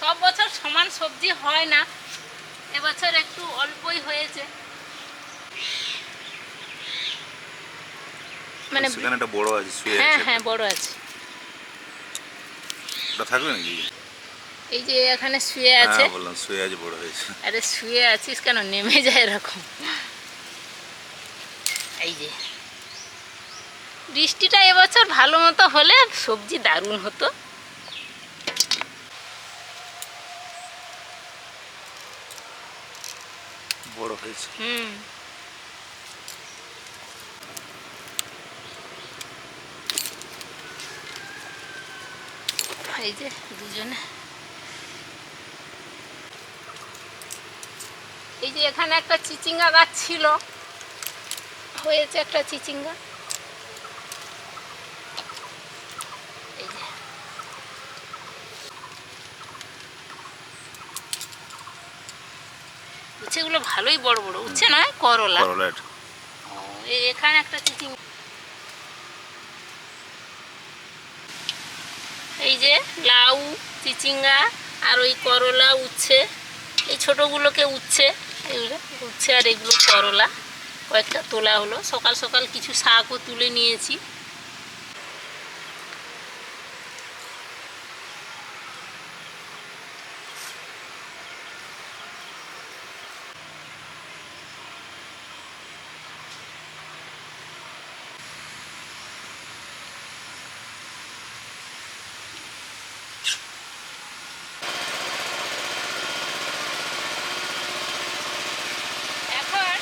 সব বছর সমান সবজি হয় না। এবছর একটু অল্পই হয়েছে। মানে একটা বড় আছে শুয়ে হ্যাঁ হ্যাঁ বড় আছে। থাকবে নাকি? এই যে এখানে শুয়ে হ্যাঁ, আছে। হ্যাঁ বললাম শুয়ে আছে বড় হয়েছে। আরে শুয়ে আছিস কেন? নেমে যায় এরকম। এই যে। বৃষ্টিটা এবছর ভালো মতো হলে সবজি দারুণ হতো। বড় হয়েছে। এই যে দুজনে। এই যে এখানে একটা চিচিঙ্গা গাছ ছিল। হয়েছে একটা চিচিঙ্গা এই যে উচ্ছেগুলো ভালোই বড় বড়। উচ্ছে নয় করলা। এখানে একটা চিচিং এই যে লাউ চিচিঙ্গা আর ওই করলা উচ্ছে। এই ছোটোগুলোকে উচ্ছে। এগুলো উচ্ছে আর এগুলো করলা। কয়েকটা তোলা হলো। সকাল সকাল কিছু শাকও তুলে নিয়েছি এখন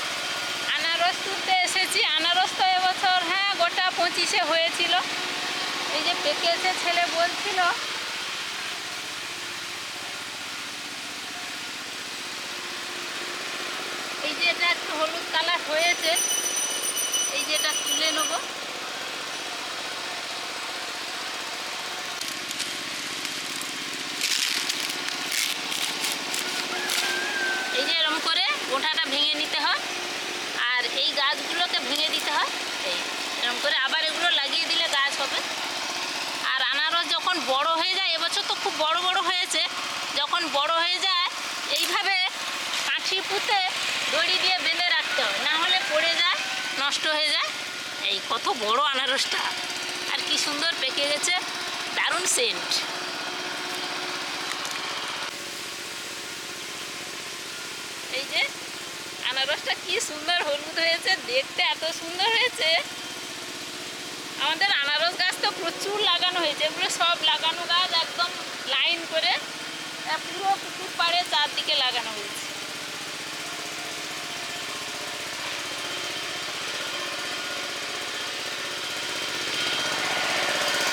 আনারস তুলতে এসেছি আনারস তো এবছর হ্যাঁ গোটা পঁচিশে হয়েছিল। এই যে পেকেছে ছেলে বলছিল, এই যে এটা একটু হলুদ কালার হয়েছে, এই যে এটা তুলে নেব। এই যে এরকম করে গোটাটা ভেঙে নিতে হয়। আর এই গাছগুলোকে ভেঙে দিতে হয়, এই এরকম করে আবার এগুলো লাগিয়ে দিলে গাছ হবে। আর আনারস যখন বড় হয়ে যায়, এবছর তো খুব বড় বড় হয়েছে, যখন বড় হয়ে যায়, এইভাবে কাঠি পুঁতে দড়ি দিয়ে বেঁধে রাখতে হয়, না হলে পড়ে যায়, নষ্ট হয়ে যায়। এই কত বড় আনারসটা, আর কি সুন্দর পেকে গেছে, দারুণ সেন্ট আনারসটা কি সুন্দর হলুদ হয়েছে, দেখতে এত সুন্দর হয়েছে। আমাদের আনারস গাছ তো প্রচুর লাগানো হয়েছে, এগুলো সব লাগানো গাছ একদম লাইন করে পুরো পুকুর পাড়ে চারদিকে লাগানো